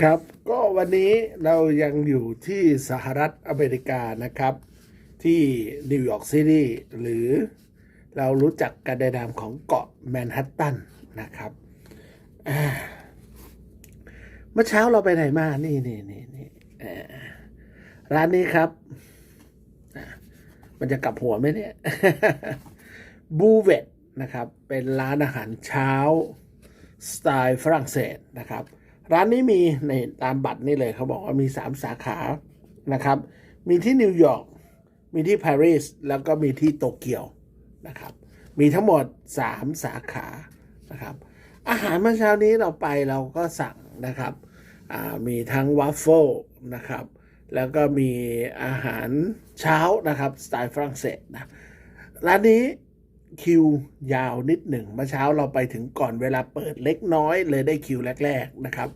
ครับก็วันนี้เรายังอยู่ที่สหรัฐอเมริกานะครับ ที่นิวยอร์กซิตี้หรือเรารู้จักกันในนามของเกาะแมนฮัตตันนะครับเมื่อเช้าเราไปไหนมานี่นี่นี่นี่ร้านนี้ครับ มันจะกลับหัวไหมเนี่ยบูเวตนะครับ เป็นร้านอาหารเช้า สไตล์ฝรั่งเศสนะครับ ร้านนี้มีในตามบัตรนี่เลยเขาบอกว่ามี 3 สาขานะครับ มีที่นิวยอร์กมีที่ปารีสแล้วก็มีที่โตเกียวนะครับ มีทั้งหมด 3 สาขานะครับ อาหารเมื่อเช้านี้เราไปเราก็สั่งนะครับมีทั้งวัฟเฟิลนะครับ แล้วก็มีอาหารเช้านะครับสไตล์ฝรั่งเศสนะร้านนี้ คิวยาวนิดหนึ่งเมื่อเช้าเราไปถึงก่อนเวลาเปิดเล็กน้อยเลยได้คิวแรก ๆนะครับ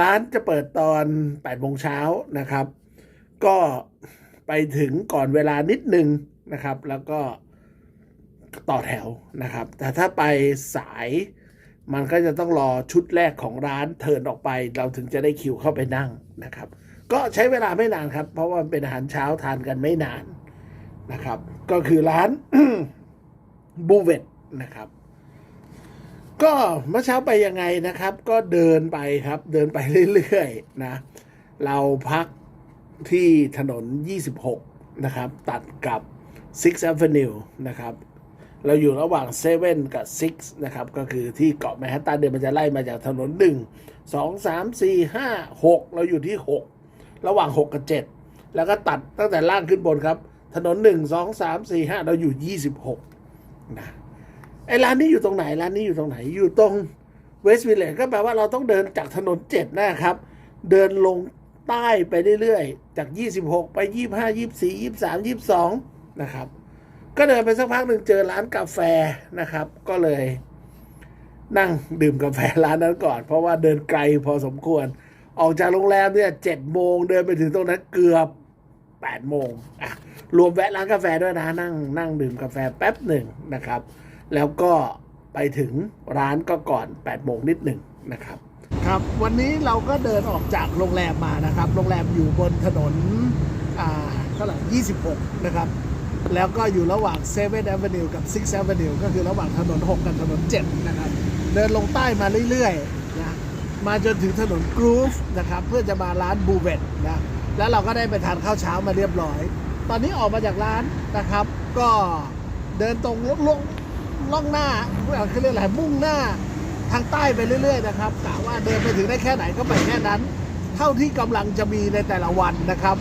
ร้านจะเปิดตอน8โมงเช้านะครับ ก็ไปถึงก่อนเวลานิดหนึ่งนะครับ แล้วก็ต่อแถวนะครับ แต่ถ้าไปสายมันก็จะต้องรอชุดแรกของร้านเทินออกไปเราถึงจะได้คิวเข้าไปนั่งนะครับ ก็ใช้เวลาไม่นานครับ เพราะว่าเป็นอาหารเช้าทานกันไม่นานนะครับ ก็คือร้าน บูเวตนะครับ ก็เมื่อเช้าไปยังไงนะครับ ก็เดินไปครับ เดินไปเรื่อยๆนะ เราพักที่ถนน 26 นะครับ ตัดกับ 6th Avenue นะครับ เราอยู่ระหว่าง 7 กับ 6 นะครับ ก็คือที่เกาะแมนฮัตตันเดินมันจะไล่มาจากถนน 1 2 3 4 5 6 เราอยู่ที่ 6 ระหว่าง 6 กับ 7 แล้วก็ตัดตั้งแต่ล่างขึ้นบนครับ ถนน 1 2 3 4 5 เราอยู่ 26 นะไอ้ร้านนี้อยู่ตรงไหนร้านนี้อยู่ตรงไหนอยู่ตรงเวสต์วิลเลจก็แปลว่าเราต้องเดินจากถนนเจ็ดนะครับ เดินลงใต้ไปเรื่อยๆ จาก 26 ไป 25 24 23 22 นะครับ ก็เดินไปสักพักหนึ่งเจอร้านกาแฟนะครับ ก็เลย นั่งดื่มกาแฟร้านนั้นก่อน เพราะว่าเดินไกลพอสมควร ออกจากโรงแรมเนี่ยเจ็ดโมงเดินไปถึงตรงนั้นเกือบแปดโมงอะ รวมแวะร้านกาแฟด้วยนะนั่งนั่งดื่มกาแฟแป๊บหนึ่งนะครับ แล้วก็ไปถึงร้านก็ก่อน8โมงนิดหนึ่งนะครับ ครับวันนี้เราก็เดินออกจากโรงแรมมานะครับ โรงแรมอยู่บนถนนอ่าเท่าไหร่26 นะครับ แล้วก็อยู่ระหว่าง7 Avenue กับ6 Avenue ก็คือระหว่างถนน 6 กับถนน 7 นะครับ เดินลงใต้มาเรื่อยๆนะมาจนถึงถนนกรูฟนะครับ เพื่อจะมาร้านบูเวตนะแล้วเราก็ได้ไปทานข้าวเช้ามาเรียบร้อย ตอนนี้ออกมาจากร้านนะครับ ก็เดินตรงลงล่องหน้าเขาเรียกอะไรมุ่งหน้าทางใต้ไปเรื่อยๆนะครับกะว่าเดินไปถึงได้แค่ไหนก็ไปแค่นั้น เท่าที่กำลังจะมีในแต่ละวันนะครับ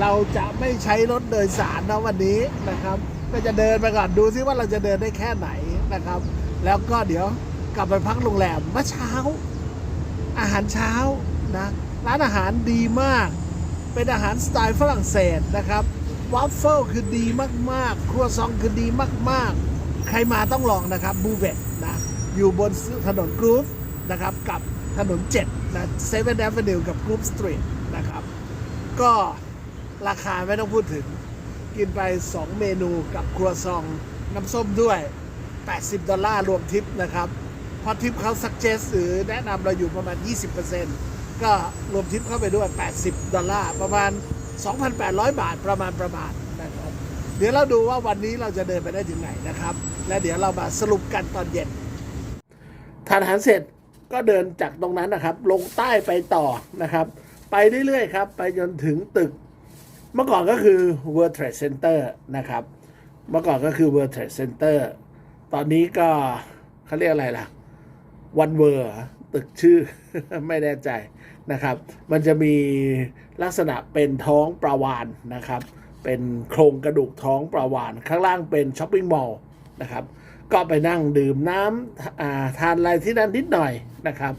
เราจะไม่ใช้รถโดยสารนะวันนี้นะครับ ก็จะเดินไปก่อนดูซิว่าเราจะเดินได้แค่ไหนนะครับ แล้วก็เดี๋ยวกลับไปพักโรงแรมเมื่อเช้า อาหารเช้านะร้านอาหารดีมาก เป็นอาหารสไตล์ฝรั่งเศสนะครับ วัฟเฟิลคือดีมากๆ ครัวซองคือดีมากๆ ใครมาต้องลองนะครับบูเวตนะอยู่บนถนนกรูฟนะครับ กับถนน7นะเซเว่นแอฟเวนิวกับกรูฟสตรีทนะครับ ก็ราคาไม่ต้องพูดถึง กินไป 2 เมนูกับครัวซองน้ำส้มด้วย 80 ดอลลาร์รวมทิปนะครับพราะทิปเขาสักเจสหรือแนะนำเราอยู่ประมาณ 20%ก็รวมทิปเข้าไปด้วย 80 ดอลลาร์ประมาณ 2,800 บาทประมาณประมาณนะครับเดี๋ยวเราดูว่าวันนี้เราจะเดินไปได้ถึงไหนนะครับ และเดี๋ยวเรามาสรุปกันตอนเย็นทานอาหารเสร็จก็เดินจากตรงนั้นนะครับ ลงใต้ไปต่อนะครับ ไปเรื่อยๆครับ ไปจนถึงตึก เมื่อก่อนก็คือ World Trade Center นะครับ เมื่อก่อนก็คือ World Trade Center ตอนนี้ก็เขาเรียกอะไรล่ะวันเวอร์ตึกชื่อไม่แน่ใจนะครับ มันจะมี ลักษณะเป็นท้องปลาวานนะครับ เป็นโครงกระดูกท้องปลาวาน ข้างล่างเป็นช้อปปิ้งมอลล์นะครับ ก็ไปนั่งดื่มน้ำทานอะไรที่นั่นนิดหน่อยนะครับ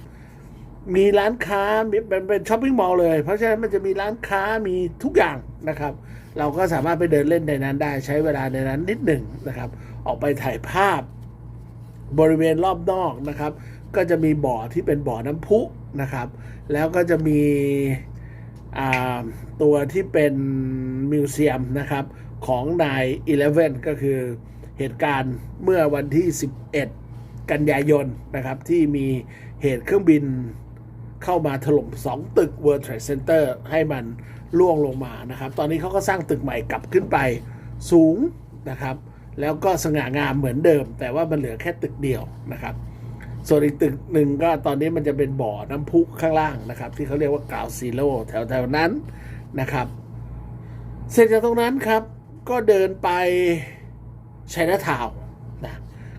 มีร้านค้ามีเป็นเป็นช้อปปิ้งมอลล์เลย เพราะฉะนั้นมันจะมีร้านค้ามีทุกอย่างนะครับ เราก็สามารถไปเดินเล่นในนั้นได้ใช้เวลาในนั้นนิดหนึ่งนะครับ ออกไปถ่ายภาพบริเวณรอบนอกนะครับ ก็จะมีบ่อที่เป็นบ่อน้ำพุนะครับ แล้วก็จะมี ตัวที่เป็นมิวเซียมนะครับของนาย 11 ก็คือเหตุการณ์เมื่อวันที่ 11 กันยายนนะครับที่มีเหตุเครื่องบินเข้ามาถล่มสองตึก World Trade Center ให้มันล่วงลงมานะครับ ตอนนี้เขาก็สร้างตึกใหม่กลับขึ้นไปสูงนะครับ แล้วก็สง่างามเหมือนเดิม แต่ว่ามันเหลือแค่ตึกเดียวนะครับ ส่วนอีกตึกหนึ่งก็ตอนนี้มันจะเป็นบ่อน้ำพุข้างล่างนะครับ ที่เขาเรียกว่ากาวซีโร่แถวๆนั้นนะครับ เสร็จจากตรงนั้นครับ ก็เดินไปชัยนาทาวน์นะ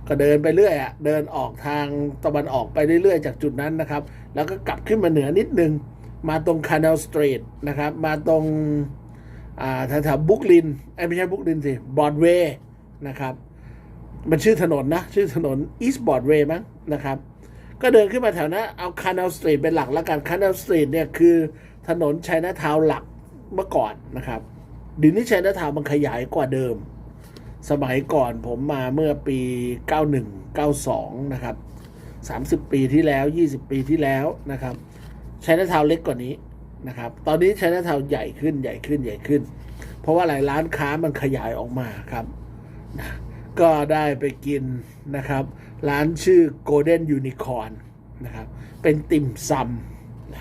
ก็เดินไปเรื่อยอะเดินออกทางตะวันออกไปเรื่อยๆ จากจุดนั้นนะครับ แล้วก็กลับขึ้นมาเหนือนิดนึง มาตรงคา n น l สตรีทนะครับ มาตรงแถวๆบุกลินไอไม่ใช่บุกลินสิบอดเวย์นะครับ มันชื่อถนนนะ ชื่อถนน East Broadway มั้งนะครับ ก็เดินขึ้นมาแถวนั้นเอาคา n น l สตรีทเป็นหลักแล้วกันคา n น l สตรีทเนี่ยคือถนนชัยนาทาวหลักเมื่อก่อนนะครับเดียวนี้ชัยนาทาวมันขยายกว่าเดิม สมัยก่อนผมมาเมื่อปี 91 92 นะครับ 30 ปีที่แล้ว 20 ปีที่แล้วนะครับชัยนาทาวเล็กกว่านี้นะครับ ตอนนี้ชัยนาทาวใหญ่ขึ้นใหญ่ขึ้นใหญ่ขึ้น เพราะว่าหลายร้านค้ามันขยายออกมาครับนะ ก็ได้ไปกินนะครับ ร้านชื่อ Golden Unicorn นะครับ เป็นติ่มซำนะ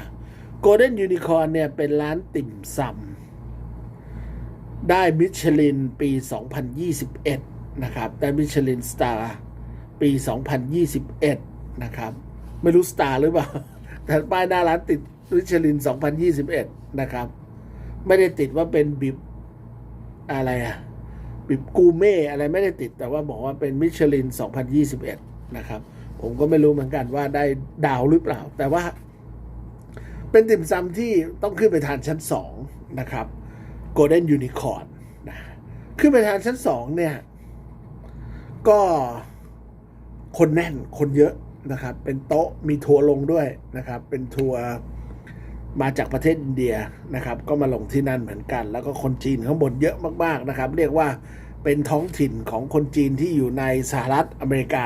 Golden Unicorn เนี่ย เป็นร้านติ่มซำได้มิชลินปี 2021 นะครับ ได้มิชลินสตาร์ปี 2021 นะครับ ไม่รู้สตาร์หรือเปล่า แต่ป้ายหน้าร้านติดมิชลิน 2021 นะครับ ไม่ได้ติดว่าเป็นบิบอะไรอะ บิบกูเม่อะไรไม่ได้ติด แต่ว่าบอกว่าเป็นมิชลิน 2021 นะครับ ผมก็ไม่รู้เหมือนกันว่าได้ดาวหรือเปล่า แต่ว่า เป็นติ่มซำที่ต้องขึ้นไปทานชั้น 2 นะครับ Golden Unicorn นะขึ้นไปทานชั้น 2 เนี่ย ก็คนแน่นคนเยอะนะครับ เป็นโต๊ะมีทัวร์ลงด้วยนะครับ เป็นทัวร์ มาจากประเทศอินเดียนะครับ ก็มาลงที่นั่นเหมือนกัน แล้วก็คนจีนข้างบนเยอะมากๆนะครับ เรียกว่าเป็นท้องถิ่นของคนจีนที่อยู่ในสหรัฐอเมริกา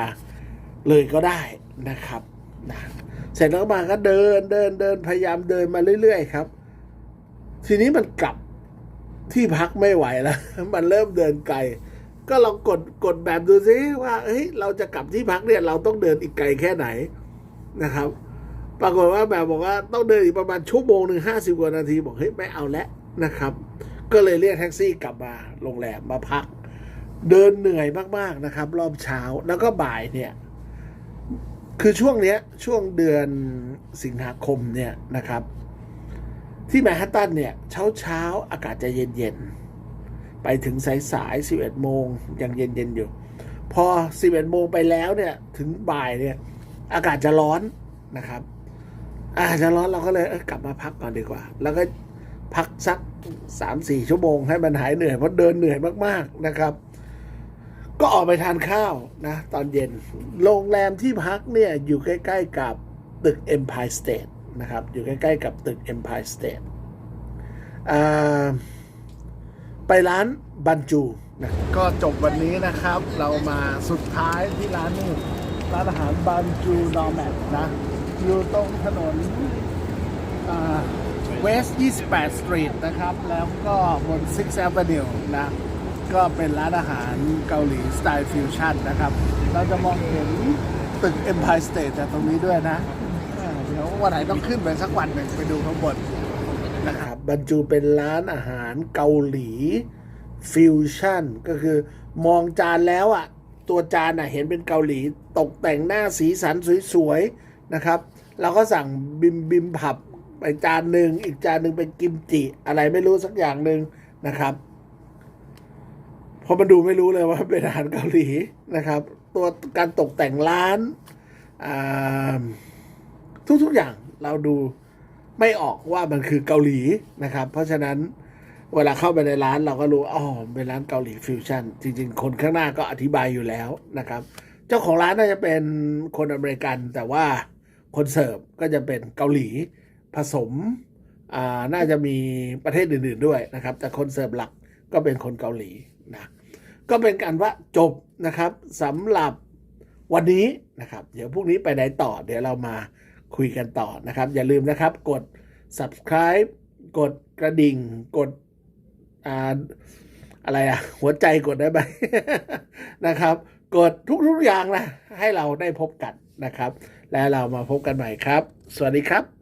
เลยก็ได้นะครับนะเสร็จแล้วมาก็เดินเดินเดินพยายามเดินมาเรื่อยๆครับ ทีนี้มันกลับที่พักไม่ไหวแล้ว มันเริ่มเดินไกล ก็ลองกดกดแบบดูซิว่าเฮ้ยเราจะกลับที่พักเนี่ยเราต้องเดินอีกไกลแค่ไหนนะครับ ปรากฏว่าแบบบอกว่าต้องเดินอีกประมาณชั่วโมงหนึ่งห้าสิบกว่านาทีบอกเฮ้ยไม่เอาแล้วนะครับ ก็เลยเรียกแท็กซี่กลับมาโรงแรมมาพัก เดินเหนื่อยมากๆนะครับ รอบเช้าแล้วก็บ่ายเนี่ย คือช่วงเนี้ยช่วงเดือนสิงหาคมเนี่ยนะครับ ที่แมนฮัตตันเนี่ยเช้าเช้าๆอากาศจะเย็นๆไปถึงสายสายสิบเอ็ดโมงยังเย็นๆอยู่ พอสิบเอ็ดโมงไปแล้วเนี่ยถึงบ่ายเนี่ยอากาศจะร้อนนะครับ อากาศจะร้อนเราก็เลยเกลับมาพักก่อนดีกว่า แล้วก็พักสักสามสี่ชั่วโมงให้มันหายเหนื่อยเพราะเดินเหนื่อยมากๆนะครับ ก็ออกไปทานข้าวนะ ตอนเย็นโรงแรมที่พักเนี่ยอยู่ใกล้ ๆกับตึก Empire State นะครับ อยู่ใกล้ ๆ กับตึก Empire State ไปร้านบันจูนะก็จบวันนี้นะครับ เรามาสุดท้ายที่ร้านนี้ร้านอาหารบันจูนอร์แมทนะ อยู่ตรงถนนเวสต์28 สตรีทนะครับ แล้วก็บน 6 Avenue นะ ก็เป็นร้านอาหารเกาหลีสไตล์ฟิวชั่นนะครับ เราจะมองเห็นตึก Empire State จากตรงนี้ด้วยนะ เดี๋ยววันไหนต้องขึ้นไปสักวันหนึ่งไปดูข้างบนนะครับบรรจูเป็นร้านอาหารเกาหลีฟิวชั่นก็คือมองจานแล้วอะ ตัวจานอะเห็นเป็นเกาหลีตกแต่งหน้าสีสันสวยๆ นะครับเราก็สั่งบิมบิมผับไปจานหนึ่งอีกจานหนึ่งเป็นกิมจิ อะไรไม่รู้สักอย่างหนึ่งนะครับพราะมันดูไม่รู้เลยว่าเป็นอาหารเกาหลีนะครับ ตัวการตกแต่งร้านอ่าทุกๆอย่างเราดูไม่ออกว่ามันคือเกาหลีนะครับ เพราะฉะนั้นเวลาเข้าไปในร้านเราก็รู้อ๋อเป็นร้านเกาหลีฟิวชั่นจริง ๆ คนข้างหน้าก็อธิบายอยู่แล้วนะครับ เจ้าของร้านน่าจะเป็นคนอเมริกันแต่ว่า คนเสิร์ฟก็จะเป็นเกาหลีผสมน่าจะมีประเทศอื่น ๆด้วยนะครับ แต่คนเสิร์ฟหลักก็เป็นคนเกาหลีนะก็เป็นการว่าจบนะครับสำหรับวันนี้นะครับ เดี๋ยวพรุ่งนี้ไปไหนต่อ เดี๋ยวเรามาคุยกันต่อนะครับ อย่าลืมนะครับ กด subscribe กดกระดิ่ง กดอ่าอะไรอะหัวใจกดได้ไหมนะครับ กดทุกๆอย่างนะ ให้เราได้พบกันนะครับ และเรามาพบกันใหม่ครับ สวัสดีครับ